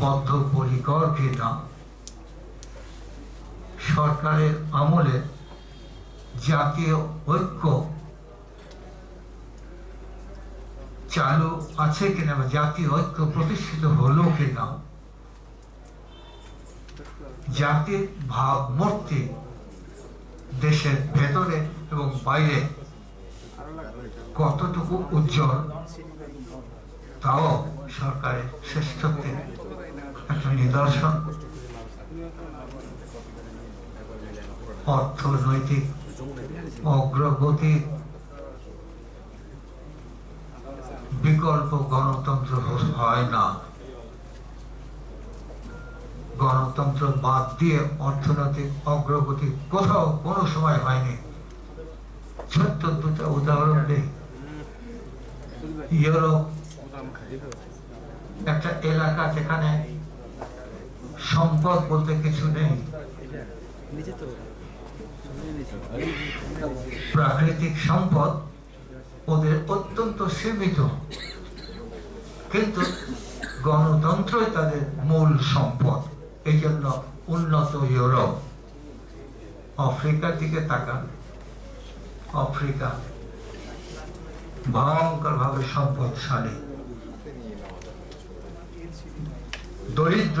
বদ্ধপরিকর কিনা। সরকারের আমলে জাতীয় ঐক্য চালু আছে কিনা বা জাতীয় ঐক্য প্রতিষ্ঠিত হলো কিনা। জাতির ভাবমূর্তি দেশের ভেতরে এবং বাইরে কতটুকু উজ্জ্বল তাও সরকারের শ্রেষ্ঠত্বের একটা নিদর্শন। অর্থনৈতিক অগ্রগতির বিকল্প গণতন্ত্র হয় না। গণতন্ত্র বাদ দিয়ে অর্থনৈতিক অগ্রগতি কোথাও কোনো সময় হয়নি। ছোট্ট দুটো উদাহরণ দিই। ইউরোপ একটা এলাকা যেখানে সম্পদ বলতে কিছু নেই। প্রাকৃতিক সম্পদ ওদের অত্যন্ত সীমিত। কিন্তু গণতন্ত্রই তাদের মূল সম্পদ। এই জন্য উন্নত ইউরোপ, আফ্রিকার দিকে তাকান। আফ্রিকা ভয়ঙ্কর ভাবে সম্পদশালী। Dorit